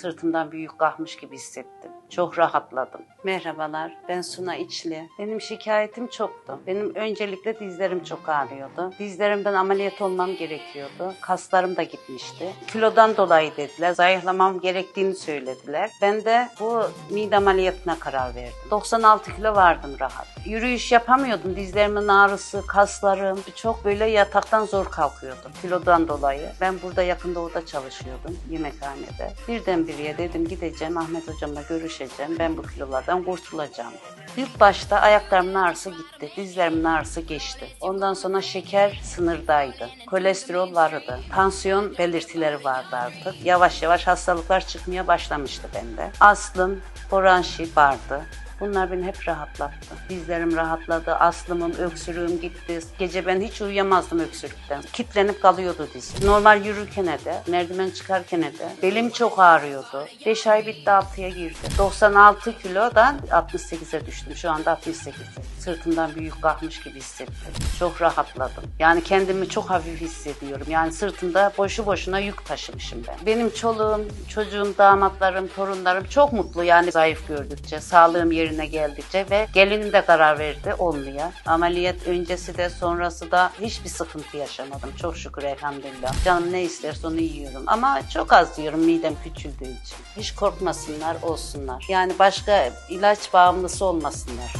Sırtımdan büyük kalkmış gibi hissettim. Çok rahatladım. Merhabalar, ben Suna İçli. Benim şikayetim çoktu. Benim öncelikle dizlerim çok ağrıyordu. Dizlerimden ameliyat olmam gerekiyordu. Kaslarım da gitmişti. Kilodan dolayı dediler. Zayıflamam gerektiğini söylediler. Ben de bu mide ameliyatına karar verdim. 96 kilo vardım rahat. Yürüyüş yapamıyordum. Dizlerimin ağrısı, kaslarım. Çok böyle yataktan zor kalkıyordum. Kilodan dolayı. Ben burada yakın doğuda çalışıyordum. Yemekhanede. Birdenbire dedim gideceğim Ahmet hocamla görüşeceğim. Ben bu kilolardan kurtulacağım. İlk başta ayaklarımın ağrısı gitti. Dizlerimin ağrısı geçti. Ondan sonra şeker sınırdaydı. Kolesterol vardı. Tansiyon belirtileri vardı artık. Yavaş yavaş hastalıklar çıkmaya başlamıştı bende. Astım, bronşit vardı. Bunlar beni hep rahatlattı. Dizlerim rahatladı, aslımım, öksürüğüm gitti. Gece ben hiç uyuyamazdım öksürükten. Kitlenip kalıyordu dizim. Normal yürürken de, merdiven çıkarken de belim çok ağrıyordu. 5 ay bitti 6'ya girdi. 96 kilodan 68'e düştüm. Şu anda 68'e. Sırtımdan büyük kalkmış gibi hissettim. Çok rahatladım. Yani kendimi çok hafif hissediyorum. Yani sırtımda boşu boşuna yük taşımışım ben. Benim çoluğum, çocuğum, damatlarım, torunlarım çok mutlu yani zayıf gördükçe, sağlığım yerine geldikçe ve gelinim de karar verdi olmaya. Ameliyat öncesi de sonrası da hiçbir sıkıntı yaşamadım. Çok şükür elhamdülillah. Canım ne isterse onu yiyorum. Ama çok az yiyorum midem küçüldüğü için. Hiç korkmasınlar, olsunlar. Yani başka ilaç bağımlısı olmasınlar.